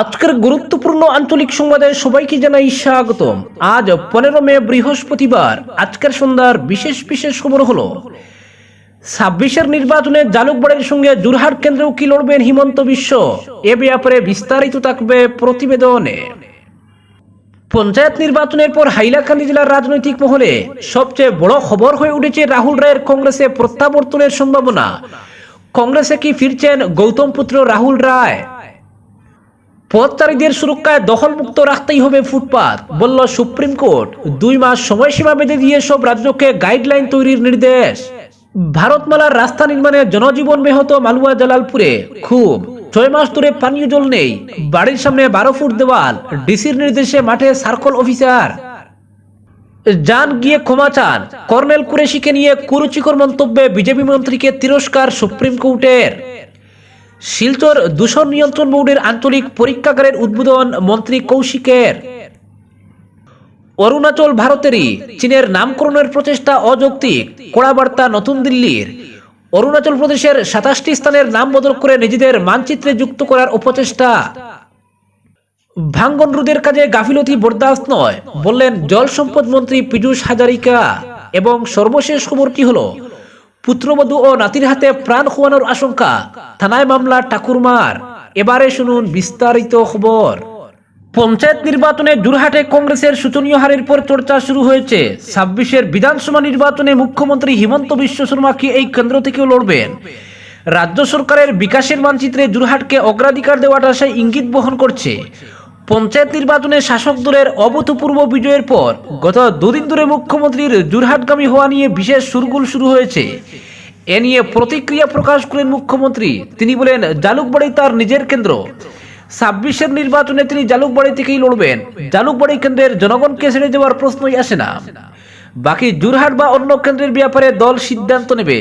আজকের গুরুত্বপূর্ণ আঞ্চলিক সংবাদে সবাইকে জানাই স্বাগতম। আজ পনেরো মে বৃহস্পতিবার, আজকের সন্ধ্যার বিশেষ বিশেষ খবর হলো, ছাব্বিশের নির্বাচনে জালুকবাড়ির সঙ্গে জুরহাট কেন্দ্রেও কি লড়বেন হিমন্ত বিশ্ব? এ ব্যাপারে বিস্তারিত থাকবে প্রতিবেদনে। পঞ্চায়েত নির্বাচনের পর হাইলাকান্দি জেলার রাজনৈতিক মহলে সবচেয়ে বড় খবর হয়ে উঠেছে রাহুল রায়ের কংগ্রেসে প্রত্যাবর্তনের সম্ভাবনা। কংগ্রেসে কি ফিরছেন গৌতম পুত্র রাহুল রায়? পথচারীদের সুরক্ষায় দখলমুক্ত রাখতেই হবে ফুটপাত, বলল সুপ্রিম কোর্ট। দুই মাস সময়সীমা বেঁধে দিয়ে সব রাজ্যকে গাইডলাইন তৈরির নির্দেশ। ভারতমালার রাস্তা নির্মাণে জনজীবন ব্যাহত মালুয়া জালালপুরে, খুব। ছয় মাস ধরে পানীয় জল নেই, বাড়ির সামনে বারো ফুট দেওয়াল, ডিসির নির্দেশে মাঠে সার্কল অফিসার। যান গিয়ে ক্ষমা চান, কর্নেল কুরেশিকে নিয়ে কুরুচিকর মন্তব্যে বিজেপি মন্ত্রীকে তিরস্কার সুপ্রিম কোর্টের। শিলচর দূষণ নিয়ন্ত্রণ বোর্ডের আঞ্চলিক পরীক্ষাগারের উদ্বোধন মন্ত্রী কৌশিকের অরুণাচল ভারতেরই চীনের নামকরণের প্রচেষ্টা অযৌক্তিক। কড়া বার্তা নতুন দিল্লির। অরুণাচল প্রদেশের সাতাশটি স্থানের নাম বদল করে নিজেদের মানচিত্রে যুক্ত করার অপচেষ্টা। ভাঙ্গন রোধের কাজে গাফিলতি বরদাস্ত নয়, বললেন জল সম্পদ মন্ত্রী পীযূষ হাজারিকা। এবং সর্বশেষ খবরটি হলো? পুত্রবধূ ও নাতির হাতে প্রাণ খোয়ানোর আশঙ্কা। থানায় মামলা ঠাকুরমার। এবারে শুনুন বিস্তারিত খবর। পঞ্চায়েত নির্বাচনে জুরহাটে কংগ্রেসের শোচনীয় হারের পর চর্চা শুরু হয়েছে। ছাব্বিশের বিধানসভা নির্বাচনে মুখ্যমন্ত্রী হিমন্ত বিশ্ব শর্মা কি এই কেন্দ্র থেকেও লড়বেন? রাজ্য সরকারের বিকাশের মানচিত্রে জুরহাটকে অগ্রাধিকার দেওয়াটা সেই ইঙ্গিত বহন করছে। পঞ্চায়েত নির্বাচনে শাসক দলের অভূতপূর্ব বিজয়ের পর গত দুদিন ধরে মুখ্যমন্ত্রীর জুরহাটগামী হওয়া নিয়ে বিশেষ সুরগুল শুরু হয়েছে। এ নিয়ে প্রতিক্রিয়া প্রকাশ করেন মুখ্যমন্ত্রী। তিনি বলেন, জালুকবাড়ি তার নিজের কেন্দ্র। ছাব্বিশের নির্বাচনে তিনি জালুকবাড়ি থেকেই লড়বেন। জালুকবাড়ি কেন্দ্রের জনগণকে ছেড়ে যাওয়ার প্রশ্নই আসে না। বাকি জুরহাট বা অন্য কেন্দ্রের ব্যাপারে দল সিদ্ধান্ত নেবে।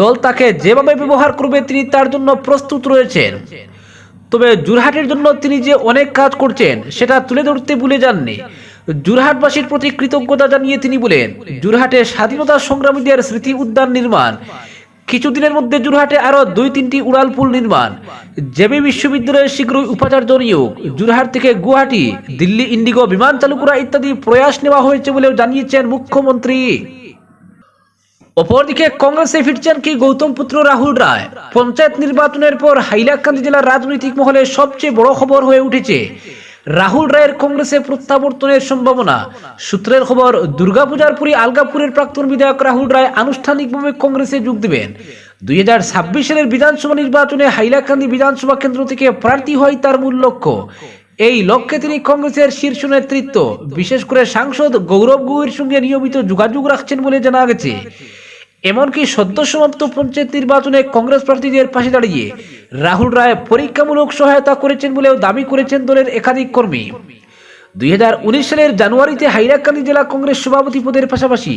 দল তাকে যেভাবে ব্যবহার করবে তিনি তার জন্য প্রস্তুত রয়েছেন। তবে জুরহাটের জন্য তিনি যে অনেক কাজ করছেন, সেটা তুলে ধরতে ভুলে যাননি। জুরহাটবাসীর প্রতি কৃতজ্ঞতা জানিয়ে তিনি বলেন, জুরহাটে স্বাধীনতা সংগ্রামীদের স্মৃতি উদ্যান নির্মাণ, কিছুদিনের মধ্যে জুরহাটে আরও দুই তিনটি উড়াল পুল নির্মাণ। জেবি বিশ্ববিদ্যালয়ের শীঘ্রই উপাচার্য নিয়োগ। জুরহাট থেকে গুয়াহাটি, দিল্লি ইন্ডিগো বিমান চালু করা ইত্যাদি প্রয়াস নেওয়া হয়েছে বলেও জানিয়েছেন মুখ্যমন্ত্রী। অপরদিকে কংগ্রেসে ফিরছেন কি গৌতম পুত্র রাহুল রায়। পঞ্চায়েত নির্বাচনের পর হাইলাকান্দি জেলার রাজনৈতিক মহলে সবচেয়ে বড় খবর হয়ে উঠেছে। রাহুল রায়ের কংগ্রেসে প্রত্যাবর্তনের সম্ভাবনা। সূত্রের খবর, দুর্গাপূজার পুরী আলগাপুরের প্রাক্তন বিধায়ক রাহুল রায় আনুষ্ঠানিকভাবে কংগ্রেসে যোগ দেবেন। দুই হাজার ছাব্বিশ সালের বিধানসভা নির্বাচনে হাইলাকান্দি বিধানসভা কেন্দ্র থেকে প্রার্থী হয় তার মূল লক্ষ্য। এই লক্ষ্যে তিনি কংগ্রেসের শীর্ষ নেতৃত্ব। বিশেষ করে সাংসদ গৌরব গগৈর সঙ্গে নিয়মিত যোগাযোগ রাখছেন বলে জানা গেছে। এমনকি সদ্য সমাপ্ত পঞ্চায়েত নির্বাচনে কংগ্রেস প্রার্থীদের পাশে দাঁড়িয়ে রাহুল রায় পরীক্ষামূলক সহায়তা করেছেন বলেও দাবি করেছেন দলের একাধিক কর্মী। দুই হাজার উনিশ সালের জানুয়ারিতে হাইলাকান্দি জেলা কংগ্রেস সভাপতি পদের পাশাপাশি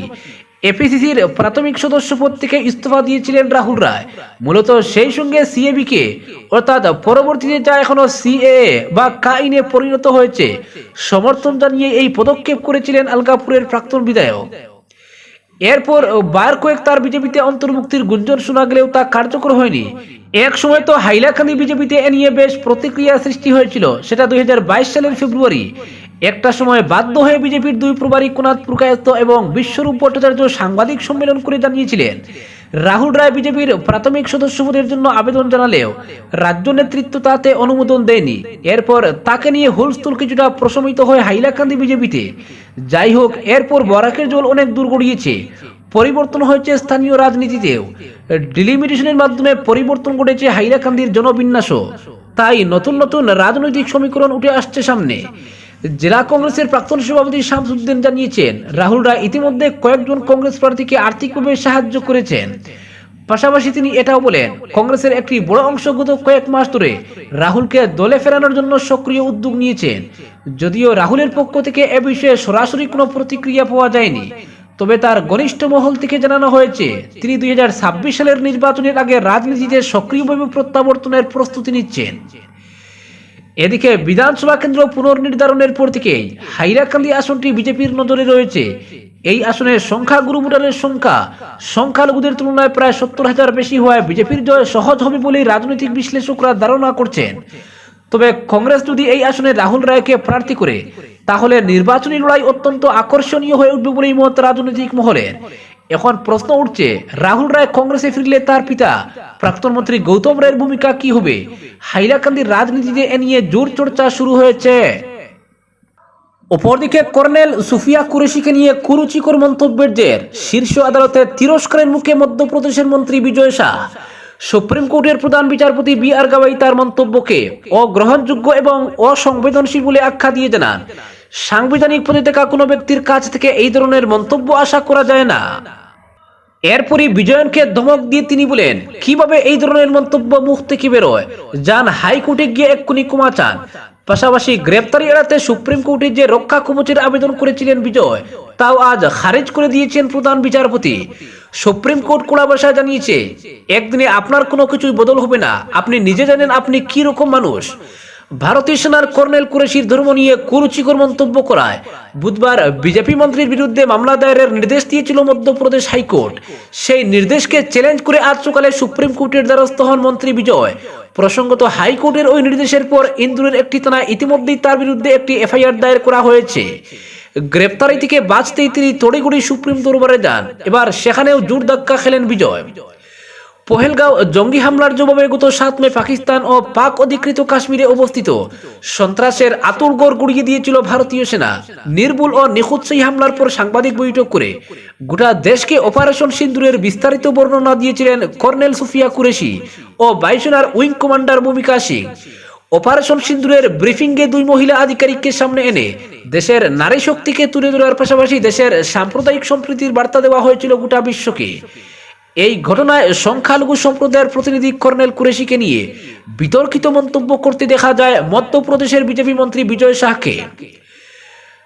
এপিসিসির প্রাথমিক সদস্য পদ থেকে ইস্তফা দিয়েছিলেন রাহুল রায়। মূলত সেই সঙ্গে সিএবিকে অর্থাৎ পরবর্তীতে যা এখনও সিএ বা কাইনে পরিণত হয়েছে, সমর্থন জানিয়ে এই পদক্ষেপ করেছিলেন আলগাপুরের প্রাক্তন বিধায়ক। এরপর বার কয়েক তার বিজেপিতে অন্তর্ভুক্তির গুঞ্জন শোনা গেলেও তা কার্যকর হয়নি। এক সময় তো হাইলাকান্দি বিজেপিতে এ নিয়ে বেশ প্রতিক্রিয়া সৃষ্টি হয়েছিল, সেটা দুই হাজার বাইশ সালের ফেব্রুয়ারি। একটা সময় বাধ্য হয়ে বিজেপির দুই প্রবারী কুনাথ পুরকায়স্ত এবং বিশ্বরূপ ভট্টাচার্য সাংবাদিক সম্মেলন করে জানিয়েছিলেন। রাহুল রায় বিজেপির প্রাথমিক সদস্য পদের জন্য আবেদন জানালেও রাজ্য নেতৃত্ব তাতে অনুমোদন দেয়নি। এরপর তাকে নিয়ে হুলস্থুল কিছুটা প্রশমিত হয় হাইলাকান্দি বিজেপিতে। যাই হোক, এরপর বরাকের জল অনেক দূর গড়িয়েছে। পরিবর্তন হয়েছে স্থানীয় রাজনীতিতেও। ডিলিমিটেশনের মাধ্যমে পরিবর্তন ঘটেছে হাইলাকান্দির জনবিন্যাসও। তাই নতুন নতুন রাজনৈতিক সমীকরণ উঠে আসছে সামনে। জেলা কংগ্রেসের প্রাক্তন সভাপতি শামসুদ্দিন জানিয়েছেন, রাহুল রায় ইতিমধ্যে কয়েকজন কংগ্রেস প্রার্থীকে আর্থিকভাবে সাহায্য করেছেন। পাশাপাশি তিনি এটাও বলেন, কংগ্রেসের একটি বড় অংশ গত কয়েক মাস ধরে রাহুলকে দলে ফেরানোর জন্য সক্রিয় উদ্যোগ নিয়েছেন। যদিও রাহুলের পক্ষ থেকে এ বিষয়ে সরাসরি কোনো প্রতিক্রিয়া পাওয়া যায়নি, তবে তার ঘনিষ্ঠ মহল থেকে জানানো হয়েছে, তিনি দুই হাজার ছাব্বিশ সালের নির্বাচনের আগে রাজনীতিতে সক্রিয়ভাবে প্রত্যাবর্তনের প্রস্তুতি নিচ্ছেন। এদিকে বিধানসভা কেন্দ্র পুনর্নির্ধারণের পর থেকেই হাইরাকান্দি আসনটি বিজেপির নজরে রয়েছে। এই আসনের সংখ্যা গুরু ভোটারের সংখ্যা, সংখ্যালঘুদের তুলনায় প্রায় সত্তর হাজার বেশি হওয়ায় বিজেপির জয় সহজ হবে বলেই রাজনৈতিক বিশ্লেষকরা ধারণা করছেন। তবে কংগ্রেস যদি এই আসনে রাহুল রায়কে প্রার্থী করে, তাহলে নির্বাচনী লড়াই অত্যন্ত আকর্ষণীয় হয়ে উঠবে বলেই মত রাজনৈতিক মহলের এখন প্রশ্ন উঠছে, রাহুল রায় কংগ্রেসে ফিরলে তার পিতা, প্রাক্তন মন্ত্রী গৌতম রায়ের ভূমিকা কি হবে? হাইলাকান্দির রাজনীতিতে এ নিয়ে জোর চর্চা শুরু হয়েছে। অপরদিকে কর্নেল সুফিয়া কুরেশিকে নিয়ে কুরুচিকর মন্তব্যের জের। শীর্ষ আদালতের তিরস্কারের মুখে মধ্যপ্রদেশের মন্ত্রী বিজয় শাহ। সুপ্রিম কোর্টের প্রধান বিচারপতি বি আর গাওয়াই তার মন্তব্যকে অগ্রহণযোগ্য এবং অসংবেদনশীল বলে আখ্যা দিয়ে জানান। সাংবিধানিক পদে থাকা কোনো ব্যক্তির কাছ থেকে এই ধরনের মন্তব্য আশা করা যায় না। এরপরই বিজয়নকে ধমক দিয়ে তিনি বলেন, কীভাবে এই ধরনের মন্তব্য মুখ থেকে বেরোয়? যান হাইকোর্টে গিয়ে এক্ষুনি ক্ষমা চান। পাশাপাশি গ্রেপ্তারি এড়াতে সুপ্রিম কোর্টে যে রক্ষা কবচের আবেদন করেছিলেন বিজয়, তাও আজ খারিজ করে দিয়েছেন প্রধান বিচারপতি। সুপ্রিম কোর্ট কোড়া ভাষায় জানিয়েছে, একদিনে আপনার কোনো কিছুই বদল হবে না। আপনি নিজে জানেন আপনি কি রকম মানুষ। ভারতীয় সেনার কর্নেল কুরেশির ধর্ম নিয়ে কুরুচিকর মন্তব্য করায়। বুধবার বিজেপি মন্ত্রীর বিরুদ্ধে মামলা দায়েরের নির্দেশ দিয়েছিল মধ্যপ্রদেশ হাইকোর্ট। সেই নির্দেশকে চ্যালেঞ্জ করে আজ সকালে সুপ্রিম কোর্টের দ্বারস্থ হন মন্ত্রী বিজয়। প্রসঙ্গত হাইকোর্টের ওই নির্দেশের পর ইন্দুরের একটি থানায় ইতিমধ্যেই তার বিরুদ্ধে একটি এফআইআর দায়ের করা হয়েছে। গ্রেপ্তারি থেকে বাঁচতেই তিনি তড়িঘড়ি সুপ্রিম দরবারে যান। এবার সেখানেও জোর ধাক্কা খেলেন বিজয়। পহেলগাঁও জঙ্গি হামলার জবাবে গত সাত মে পাকিস্তান ও পাক অধিকৃত কাশ্মীরে অবস্থিত। সন্ত্রাসের আতুরগড় গুড়িয়ে দিয়েছিল ভারতীয় সেনা। নির্ভুল ও নিখুঁত সেই হামলার পর সাংবাদিক বৈঠক করে গোটা দেশকে অপারেশন সিন্দুরের বিস্তারিত বর্ণনা দিয়েছিলেন কর্নেল সুফিয়া কুরেশি ও বায়ুসেনার উইং কমান্ডার ভূমিকা সিং। অপারেশন সিন্দুরের ব্রিফিংয়ে দুই মহিলা আধিকারিককে সামনে এনে দেশের নারী শক্তিকে তুলে ধরার পাশাপাশি দেশের সাম্প্রদায়িক সম্প্রীতির বার্তা দেওয়া হয়েছিল গোটা বিশ্বকে। এই ঘটনায় সংখ্যালঘু সম্প্রদায়ের প্রতিনিধি কর্নেল কুরেশিকে নিয়ে বিতর্কিত মন্তব্য করতে দেখা যায় মধ্যপ্রদেশের বিজেপি মন্ত্রী বিজয় শাহকে।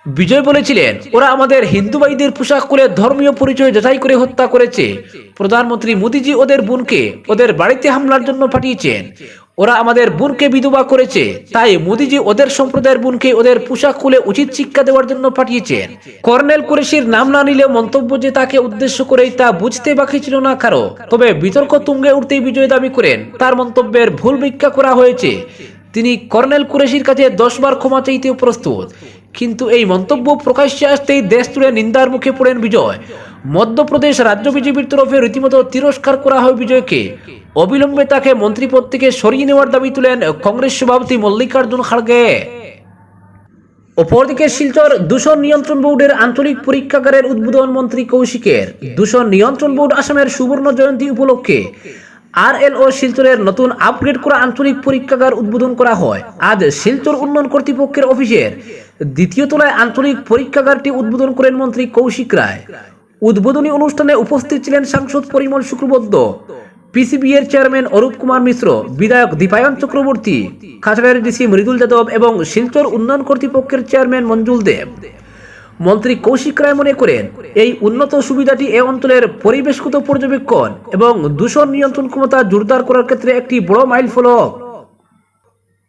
বিজয় বলেছিলেন, ওরা আমাদের হিন্দু ভাইদের পোশাক করে ধর্মীয় পরিচয় যাচাই করে হত্যা করেছে। প্রধানমন্ত্রী মোদীজি ওদের বোনকে ওদের বাড়িতে হামলার জন্য পাঠিয়েছেন। ওরা আমাদের বোনকে বিধবা করেছে। তাই মোদিজি ওদের সম্প্রদায়ের বোনকে ওদের পোশাক খুলে উচিত শিক্ষা দেওয়ার জন্য পাঠিয়েছেন। কর্নেল কুরেশির নাম না নিলে মন্তব্য যে তাকে উদ্দেশ্য করেই তা বুঝতে বাকি ছিল না কারও। তবে বিতর্ক তুঙ্গে উঠতেই বিজয় দাবি করেন। তার মন্তব্যের ভুল ব্যাখ্যা করা হয়েছে। তিনি কর্নেল কুরেশির কাছে দশবার ক্ষমা চাইতেও প্রস্তুত। কিন্তু এই মন্তব্য প্রকাশ্যে আসতেই দেশ তুলে নিন্দার মুখে পড়েন বিজয়। মধ্যপ্রদেশ রাজ্য বিজেপির তরফে রীতিমতো তিরস্কার করা হয় বিজয়কে। অবিলম্বে তাকে মন্ত্রীপদ থেকে সরিয়ে নেওয়ার দাবি তুলেন কংগ্রেস সভাপতি মল্লিকার্জুন খাড়গে। অপরদিকে শিলচর দূষণ নিয়ন্ত্রণ বোর্ডের আঞ্চলিক পরীক্ষাগারের উদ্বোধন মন্ত্রী কৌশিকের। দূষণ নিয়ন্ত্রণ বোর্ড আসামের সুবর্ণ জয়ন্তী উপলক্ষে আর এল ও শিলচরের নতুন আপগ্রেড করা আঞ্চলিক পরীক্ষাগার উদ্বোধন করা হয়। আজ শিলচর উন্নয়ন কর্তৃপক্ষের অফিসের দ্বিতীয় তলায় আঞ্চলিক পরীক্ষাগারটি উদ্বোধন করেন মন্ত্রী কৌশিক রায়। উদ্বোধনী অনুষ্ঠানে উপস্থিত ছিলেন সাংসদ পরিমল শুক্রবদ্ধ পিসিবি এর চেয়ারম্যান অরূপ কুমার মিশ্র, বিধায়ক দীপায়ন চক্রবর্তী কাছাড়ের ডিসি মৃদুল যাদব এবং শিলচর উন্নয়ন কর্তৃপক্ষের চেয়ারম্যান মঞ্জুল দেব। মন্ত্রী কৌশিক রায় মনে করেন, এই উন্নত সুবিধাটি এ অঞ্চলের পরিবেশগত পর্যবেক্ষণ এবং দূষণ নিয়ন্ত্রণ ক্ষমতা জোরদার করার ক্ষেত্রে একটি বড় মাইল ফলক।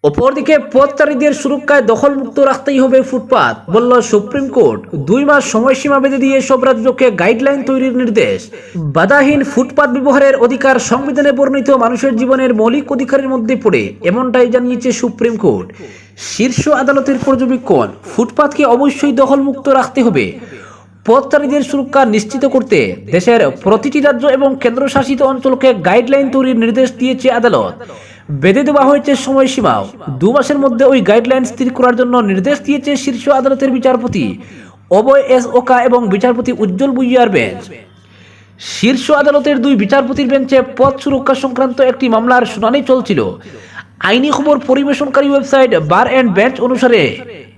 অপরদিকে, পথচারীদের সুরক্ষায় দখলমুক্ত রাখতেই হবে ফুটপাত। বলল সুপ্রিম কোর্ট, দুই মাস সময়সীমা বেঁধে দিয়ে সব রাজ্যকে গাইডলাইন তৈরির নির্দেশ। বাধাহীন ফুটপাত ব্যবহারের অধিকার সংবিধানে বর্ণিত মানুষের জীবনের মৌলিক অধিকারের মধ্যে পড়ে, এমনটাই জানিয়েছে সুপ্রিম কোর্ট। শীর্ষ আদালতের পর্যবেক্ষণ, ফুটপাতকে অবশ্যই দখলমুক্ত রাখতে হবে। পথচারীদের সুরক্ষা নিশ্চিত করতে দেশের প্রতিটি রাজ্য এবং কেন্দ্রশাসিত অঞ্চলকে গাইডলাইন তৈরির নির্দেশ দিয়েছে আদালত। বেঁধে দেওয়া হয়েছে সময়সীমাও দু মাসের মধ্যে ওই গাইডলাইন স্থির করার জন্য নির্দেশ দিয়েছে শীর্ষ আদালতের বিচারপতি অবয় এস ওকা এবং বিচারপতি উজ্জ্বল বুইয়ার বেঞ্চ। শীর্ষ আদালতের দুই বিচারপতির বেঞ্চে পথ সুরক্ষা সংক্রান্ত একটি মামলার শুনানি চলছিল। আইনি খবর পরিবেশনকারী ওয়েবসাইট বার অ্যান্ড বেঞ্চ অনুসারে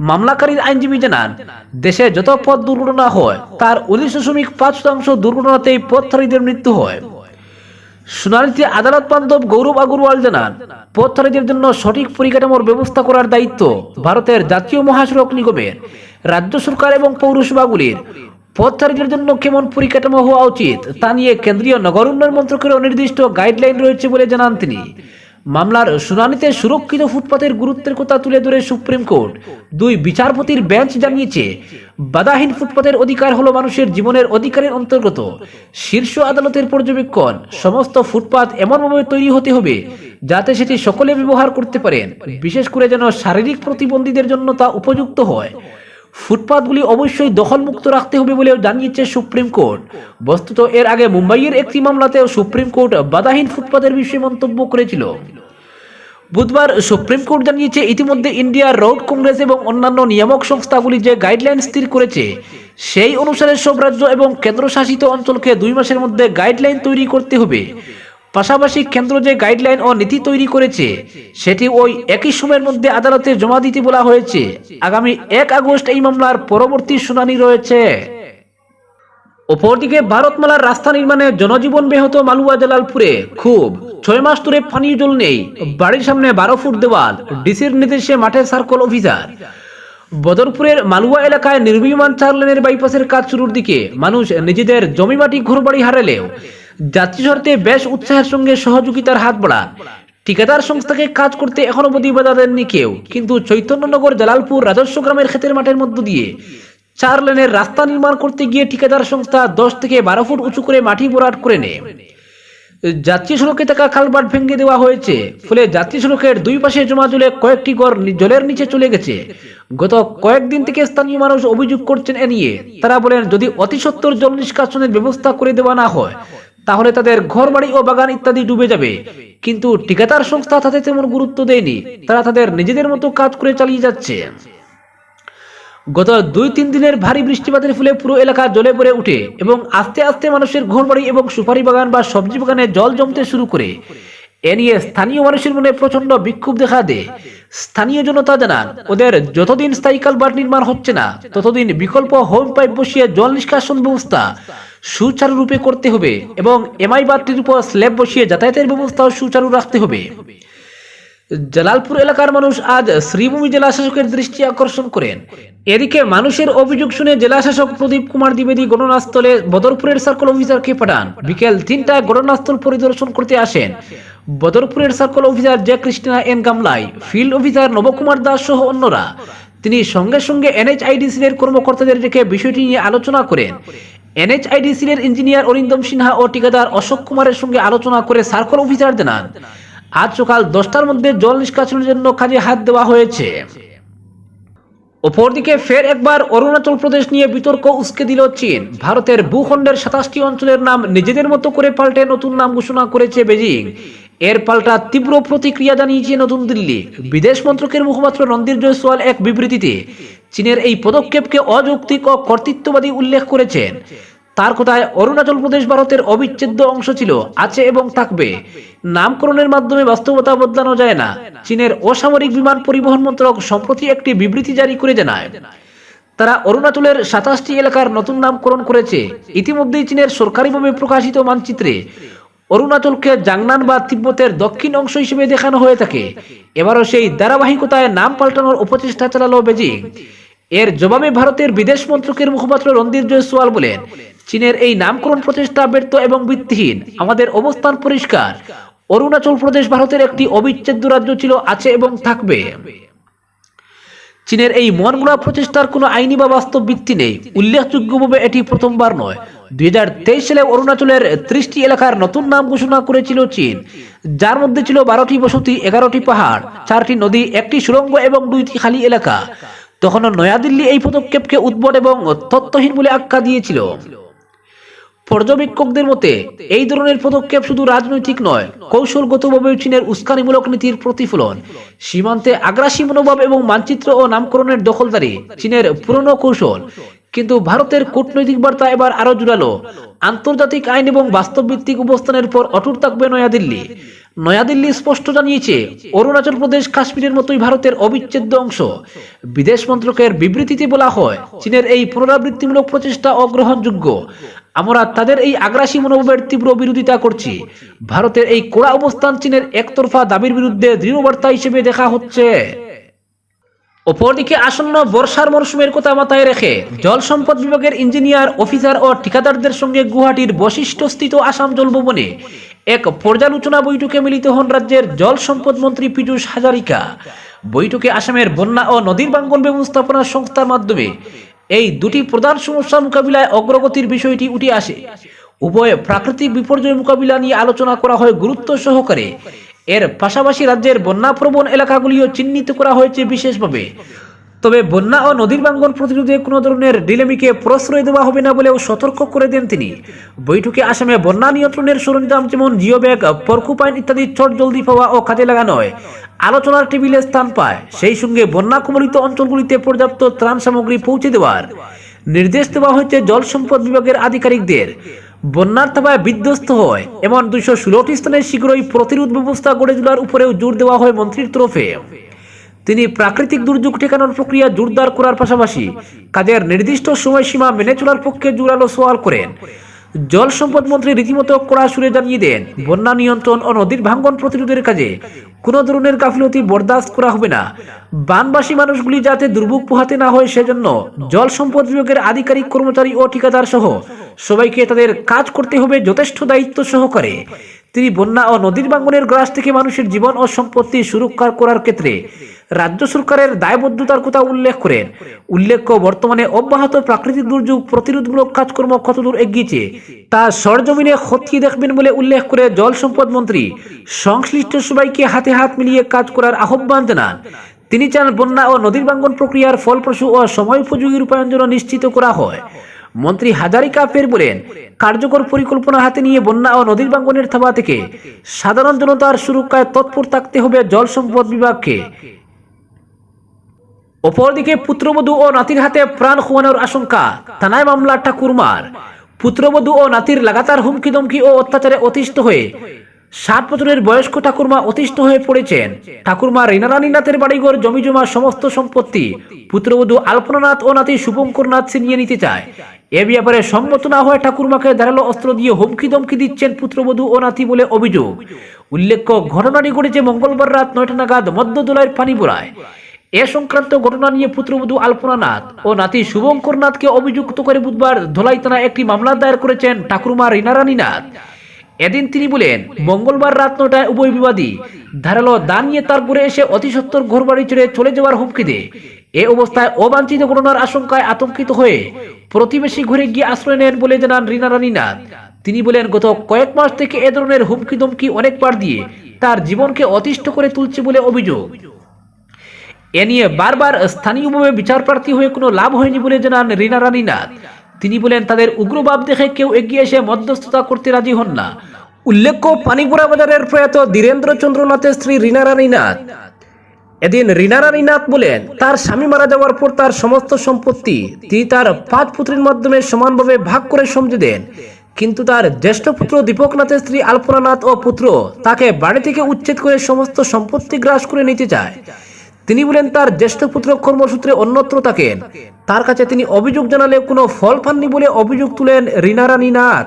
মামলাকারীর আইনজীবী জানান, দেশে যত পথ দুর্ঘটনা হয়, তার উনিশ দশমিক পাঁচ শতাংশ দুর্ঘটনাতেই পথচারীদের মৃত্যু হয়। শুনানিতে আদালত বান্ধব গৌরব আগরওয়াল জানান, পথচারীদের জন্য সঠিক পরিকাঠামোর ব্যবস্থা করার দায়িত্ব ভারতের জাতীয় মহাসড়ক নিগমের, রাজ্য সরকার এবং পৌরসভাগুলির। পথচারীদের জন্য কেমন পরিকাঠামো হওয়া উচিত তা নিয়ে কেন্দ্রীয় নগর উন্নয়ন মন্ত্রকের নির্দিষ্ট গাইডলাইন রয়েছে বলে জানান তিনি। মামলার শুনানিতে সুরক্ষিত ফুটপাতের গুরুত্বের কথা তুলে ধরে সুপ্রিম কোর্ট। দুই বিচারপতির বেঞ্চ জানিয়েছে, বাধাহীন ফুটপাতের অধিকার হলো মানুষের জীবনের অধিকারের অন্তর্গত। শীর্ষ আদালতের পর্যবেক্ষণ, সমস্ত ফুটপাত এমনভাবে তৈরি হতে হবে যাতে সেটি সকলে ব্যবহার করতে পারেন। বিশেষ করে যেন শারীরিক প্রতিবন্ধীদের জন্য তা উপযুক্ত হয়। ফুটপাতগুলি অবশ্যই দখলমুক্ত রাখতে হবে বলেও জানিয়েছে সুপ্রিম কোর্ট। বস্তুত এর আগে মুম্বাইয়ের একটি মামলাতেও সুপ্রিম কোর্ট বাধাহীন ফুটপাতের বিষয়ে মন্তব্য করেছিল। বুধবার সুপ্রিম কোর্ট জানিয়েছে ইতিমধ্যে ইন্ডিয়ার রোড কংগ্রেস এবং অন্যান্য নিয়ামক সংস্থাগুলি যে গাইডলাইন স্থির করেছে, সেই অনুসারে সব রাজ্য এবং কেন্দ্রশাসিত অঞ্চলকে দুই মাসের মধ্যে গাইডলাইন তৈরি করতে হবে। পাশাপাশি কেন্দ্র যে গাইডলাইন ও নীতি তৈরি করেছে, সেটি ওই একই সময়ের মধ্যে আদালতে জমা দিতে বলা হয়েছে। আগামী এক আগস্ট এই মামলার পরবর্তী শুনানি রয়েছে। অপরদিকে ভারতমালার রাস্তা নির্মাণে জনজীবন ব্যাহত মালুয়া জালালপুরে খুব ছয় মাস ধরে পানীয় জল নেই। বাড়ির সামনে বারো ফুট দেওয়াল, ডিসির নির্দেশে মাঠে সার্কল অফিসার বদরপুরের মালুয়া এলাকায় নির্মীয়মান চার লেনের বাইপাসের কাজ শুরুর দিকে মানুষ নিজেদের জমিমাটি ঘরবাড়ি হারালেও যাত্রী শর্তে বেশ উৎসাহের সঙ্গে সহযোগিতার হাত বাড়ান। ঠিকাদার সংস্থাকে কাজ করতে এখনও অবধি বাধা দেননি কেউ। কিন্তু চৈতন্যনগর, জালালপুর, রাজস্ব গ্রামের ক্ষেতের মাঠের মধ্য দিয়ে চার লেনের রাস্তা নির্মাণ করতে গিয়ে ঠিকাদার সংস্থা দশ থেকে বারো ফুট উঁচু করে মাটি ভরাট করে নেয়। যাত্রী সড়কে থাকা খালবাট ভেঙে দেওয়া হয়েছে। ফলে যাত্রী সড়কের দুই পাশে জমা জলে কয়েকটি ঘর জলের নিচে চলে গেছে। গত কয়েকদিন থেকে স্থানীয় মানুষ অভিযোগ করছেন এ নিয়ে। তারা বলেন, যদি অতি সত্বর জল নিষ্কাশনের ব্যবস্থা করে দেওয়া না হয় তাহলে তাদের ঘর বাড়ি ও বাগান ইত্যাদি ডুবে যাবে। কিন্তু ঠিকাদার সংস্থা তাদের তেমন গুরুত্ব দেয়নি। তারা তাদের নিজেদের মতো কাজ করে চালিয়ে যাচ্ছে। গত দুই তিন দিনের ভারী বৃষ্টিপাতের ফলে পুরো এলাকা জলে ভরে উঠে এবং আস্তে আস্তে মানুষের ঘর বাড়ি এবং সুপারি বাগান বা সবজি বাগানে জল জমতে শুরু করে। এ নিয়ে স্থানীয় মানুষের মনে প্রচণ্ড বিক্ষোভ দেখা দেয়। স্থানীয় জনতা জানান, ওদের যতদিন স্থায়ী কালবার নির্মাণ হচ্ছে না, ততদিন বিকল্প হোম পাইপ বসিয়ে জল নিষ্কাশন ব্যবস্থা সুচারুরূপে করতে হবে এবং এমআই বাতির উপর স্ল্যাব বসিয়ে যাতায়াতের ব্যবস্থাও সুচারু রাখতে হবে। জালালপুর এলাকার মানুষ আজ শ্রীভূমি জেলা শাসকের দৃষ্টি আকর্ষণ করেন। এদিকে মানুষের অভিযোগ শুনে জেলা শাসক প্রদীপ কুমার দ্বিবেদী ঘটনাস্থলে বদরপুরের সার্কেল অফিসারকে পাঠান। বিকেল তিনটায় ঘটনাস্থল পরিদর্শন করতে আসেন। বদরপুরের circle officer J Krishna N Gamlai, field officer Nabakumar Das সহ অন্যরা। তিনি সঙ্গে সঙ্গে এনএইচআইডিসি এর কর্মকর্তাদের রেখে বিষয়টি নিয়ে আলোচনা করেন। এনএইচআইডিসি এর ইঞ্জিনিয়ার অরিন্দম সিনহা ও ঠিকাদার অশোক কুমারের সঙ্গে আলোচনা করে সার্কেল অফিসার জানান। আজ সকাল দশটার মধ্যে জল নিষ্কাশনের জন্য কাজে হাত দেওয়া হয়েছে। অপরদিকে ফের একবার অরুণাচল প্রদেশ নিয়ে বিতর্ক উস্কে দিল চীন। ভারতের ভূখণ্ডের সাতাশটি অঞ্চলের নাম নিজেদের মতো করে পাল্টে নতুন নাম ঘোষণা করেছে বেজিং। এর পাল্টা তীব্র প্রতিক্রিয়া জানিয়েছে নতুন দিল্লি। বিদেশ মন্ত্রকের মুখপাত্র রণধীর জয়সওয়াল এক বিবৃতিতে, চীনের এই পদক্ষেপকে অযৌক্তিক ও কর্তৃত্ববাদী উল্লেখ করেছেন। তার কথায় অরুণাচল প্রদেশ ভারতের অবিচ্ছেদ্য অংশ ছিল, আছে এবং থাকবে। নামকরণের মাধ্যমে বাস্তবতা বদলানো যায় না। চীনের অসামরিক বিমান পরিবহন মন্ত্রক সম্প্রতি একটি বিবৃতি জারি করে জানায়। তারা অরুণাচলের সাতাশটি এলাকার নতুন নামকরণ করেছে। ইতিমধ্যেই চীনের সরকারিভাবে প্রকাশিত মানচিত্রে অরুণাচলকে জাংনান বা তিব্বতের দক্ষিণ অংশ হিসেবে দেখানো হয়ে থাকে। এবারও সেই ধারাবাহিকতায় নাম পাল্টানোর উপচেষ্টা চালালো বেজিং। এর জবাবে ভারতের বিদেশ মন্ত্রকের মুখপাত্র রণধীর জয়সওয়াল বলেন চীনের এই নামকরণ প্রচেষ্টা ব্যর্থ এবং ভিত্তিহীন। আমাদের অবস্থান পরিষ্কার। অরুণাচল প্রদেশ ভারতের একটি অবিচ্ছেদ্য রাজ্য ছিল, আছে এবং থাকবে। চীনের এই মনগড়া প্রচেষ্টার কোনো আইনি বা বাস্তব ভিত্তি নেই। উল্লেখযোগ্যভাবে এটি প্রথমবার নয়। দুই হাজার তেইশ সালে অরুণাচলের ত্রিশটি এলাকার নতুন নাম ঘোষণা করেছিল চীন। যার মধ্যে ছিল বারোটি বসতি, এগারোটি পাহাড়, চারটি নদী, একটি সুড়ঙ্গ এবং দুইটি খালি এলাকা। তখনও নয়াদিল্লি এই পদক্ষেপকে উদ্ভট এবং তত্ত্বহীন বলে আখ্যা দিয়েছিল। পর্যবেক্ষকদের মতে, এই ধরনের পদক্ষেপ শুধু রাজনৈতিক নয় কৌশলগতভাবে চীনের উস্কানিমূলক নীতির প্রতিফলন। সীমান্তে আগ্রাসী মনোভাব এবং মানচিত্র ও নামকরণের দখলদারি চীনের পুরনো কৌশল। কিন্তু ভারতের কূটনৈতিক বার্তা এবার আরও জোরালো। আন্তর্জাতিক আইন এবং বাস্তবভিত্তিক অবস্থানের পর অটুট থাকবে নয়াদিল্লি। নয়াদিল্লি স্পষ্ট জানিয়েছে, অরুণাচল প্রদেশ কাশ্মীরের মতোই ভারতের অবিচ্ছেদ্য অংশ। বিদেশ মন্ত্রকের বিবৃতিতে বলা হয়, চীনের এই পুনরাবৃত্তিমূলক প্রচেষ্টা অগ্রহণযোগ্য। আমরা তাদের এই আগ্রাসী মনোভাবের তীব্র বিরোধিতা করছি। ভারতের এই কড়া অবস্থান চীনের একতরফা দাবির বিরুদ্ধে দৃঢ় বার্তা হিসেবে দেখা হচ্ছে। অপরদিকে আসন্ন বর্ষার মরশুমের কথা মাথায় রেখে জল সম্পদ বিভাগের ইঞ্জিনিয়ার, অফিসার ও ঠিকাদারদের সঙ্গে গুয়াহাটির বশিষ্ঠস্থিত আসাম জল ভবনে এক পর্যালোচনা বৈঠকে মিলিত হন রাজ্যের জল সম্পদ মন্ত্রী পীযূষ হাজারিকা। বৈঠকে আসামের বন্যা ও নদীর বাঙ্গন ব্যবস্থাপনা সংস্থার মাধ্যমে এই দুটি প্রধান সমস্যা মোকাবিলায় অগ্রগতির বিষয়টি উঠে আসে। উভয় প্রাকৃতিক বিপর্যয় মোকাবিলা নিয়ে আলোচনা করা হয় গুরুত্ব সহকারে। এর পাশাপাশি রাজ্যের বন্যাপ্রবণ এলাকাগুলিও চিহ্নিত করা হয়েছে বিশেষভাবে। তবে বন্যা ও নদীর বাঙ্গন প্রতিরোধে কোনো ধরনের ডিলেমিকে প্রশ্রয় দেওয়া হবে না বলেও সতর্ক করে দেন তিনি। বৈঠকে আসামে বন্যা নিয়ন্ত্রণের সরঞ্জাম যেমন জিও ব্যাগ পরকুপাইন ইত্যাদি চট জলদি পাওয়া ও কাজে লাগানো হয় আলোচনার টেবিলে স্থান পায়। সেই সঙ্গে বন্যা কবলিত অঞ্চলগুলিতে পর্যাপ্ত ত্রাণ সামগ্রী পৌঁছে দেওয়ার নির্দেশ দেওয়া হয়েছে জল সম্পদ বিভাগের আধিকারিকদের। বন্যার থাবায় বিধ্বস্ত হয়। এমন দুইশো ষোলোটি স্থানে শীঘ্রই প্রতিরোধ ব্যবস্থা গড়ে তোলার উপরেও জোর দেওয়া হয় মন্ত্রীর তরফে। তিনি প্রাকৃতিক দুর্যোগ ঠেকানোর প্রক্রিয়া জোরদার করার পাশাপাশি কাজের নির্দিষ্ট সময়সীমা মেনে চলার পক্ষে জোরালো সওয়াল করেন। জল সম্পদ মন্ত্রী রীতিমতো কড়া সুরে জানিয়ে দেন, বন্যা নিয়ন্ত্রণ ও নদীর ভাঙ্গন প্রতিরোধের কাজে কোনো ধরনের গাফিলতি বরদাস্ত করা হবে না। বানবাসী মানুষগুলি যাতে দুর্ভোগ পোহাতে না হয় সেজন্য জল সম্পদ বিভাগের আধিকারিক কর্মচারী ও ঠিকাদার সহ সবাইকে তাদের কাজ করতে হবে যথেষ্ট দায়িত্ব সহকারে। তিনি বন্যা ও নদীর বাঙ্গনের গ্রাস থেকে মানুষের জীবন ও সম্পত্তি সুরক্ষা করার ক্ষেত্রে রাজ্য সরকারের দায়বদ্ধতার কথা উল্লেখ করেন। উল্লেখ্য, বর্তমানে অব্যাহত প্রাকৃতিক দুর্যোগ প্রতিরোধমূলক কাজকর্ম কতদূর এগিয়েছে তা সরজমিনে খতিয়ে দেখবেন বলে উল্লেখ করে জল সম্পদ মন্ত্রী সংশ্লিষ্ট সবাইকে হাতে হাত মিলিয়ে কাজ করার আহ্বান জানান। তিনি চান বন্যা ও নদীর বাঙ্গন প্রক্রিয়ার ফলপ্রসূ ও সময় উপযোগী রূপায়ণ যেন নিশ্চিত করা হয়। মন্ত্রী হাজারিকা ফের বলেন, কার্যকর পরিকল্পনা হাতে নিয়ে বন্যা ও নদীর বাঙ্গনের থাবা থেকে সাধারণ জনতার সুরক্ষায় তৎপর থাকতে হবে জল সম্পদ বিভাগকে। অপরদিকে পুত্রবধূ ও নাতির হাতে প্রাণ খোয়ানোর আশঙ্কা, থানায় মামলা ঠাকুরমার। পুত্রবধূ ও নাতির লাগাতার হুমকি দমকি ও অত্যাচারে অতিষ্ঠ হয়ে ষাট বছরের বয়স্ক ঠাকুরমা অতিষ্ঠ হয়ে পড়েছেন। ঠাকুরমা রিনারানীনাথের বাড়িঘর, জমি জমা সমস্ত সম্পত্তি পুত্রবধূ আলপনানাথ ও নাতি শুভঙ্কর নাথ ছিনিয়ে নিতে চায়। এ ব্যাপারে সম্মত না হয়ে ঠাকুরমাকে ধারালো অস্ত্র দিয়ে হুমকি দমকি দিচ্ছেন পুত্রবধূ ও নাতি বলে অভিযোগ। উল্লেখ্য, ঘটনাটি ঘটেছে মঙ্গলবার রাত নয়টা নাগাদ মধ্যদোলায় পানিপুরায়। এ সংক্রান্ত ঘটনা নিয়ে পুত্রবধূ আলপনা নাথ ও নাতি শুভঙ্কর নাথকে অভিযুক্ত করে বুধবার ধোলাই থানায় একটি মামলা দায়ের করেছেন ঠাকুরমা রিনারানী নাথ এদিন তিনি বলেন, মঙ্গলবার রাত নটায় উভয় বিবাদী ধারালো দান নিয়ে তারপরে এসে অতি সত্তর ঘর বাড়ি ছেড়ে চলে যাওয়ার হুমকি দেয়। এ অবস্থায় অবাঞ্ছিত ঘটনার আশঙ্কায় আতঙ্কিত হয়ে প্রতিবেশী ঘুরে গিয়ে আশ্রয় নেন বলে জানান রিনা রানী নাথ তিনি বলেন, গত কয়েক মাস থেকে এ ধরনের হুমকি দমকি অনেকবার দিয়ে তার জীবনকে অতিষ্ঠ করে তুলছে বলে অভিযোগ। এ নিয়ে বারবার স্থানীয়ভাবে বিচার প্রার্থী হয়ে কোনো লাভ হয়নি বলে জানান রিনা রানী নাথ তিনি বলেন, তাদের উগ্রভাব দেখে কেউ এগিয়ে এসে মধ্যস্থতা করতে রাজি হন না। উল্লেখ্য, পানিপুরা বাজারের প্রয়াত ধীরেন্দ্র চন্দ্রনাথের স্ত্রী রিনা রানী নাথ এদিন রিনা রানী নাথ বলেন, তার স্বামী মারা যাওয়ার পর তার সমস্ত সম্পত্তি তিনি তার পাঁচ পুত্রের মাধ্যমে সমানভাবে ভাগ করে সমঝে দেন। কিন্তু তার জ্যেষ্ঠ পুত্র দীপক নাথের স্ত্রী আলপনা নাথ ও পুত্র তাকে বাড়ি থেকে উচ্ছেদ করে সমস্ত সম্পত্তি গ্রাস করে নিতে চায়। তিনি বলেন, তার জ্যেষ্ঠ পুত্র কর্মসূত্রে অন্যত্র থাকেন। তার কাছে তিনি অভিযোগ জানালে কোনো ফল পাননি বলে অভিযোগ তুলেন রিনা রানী নাথ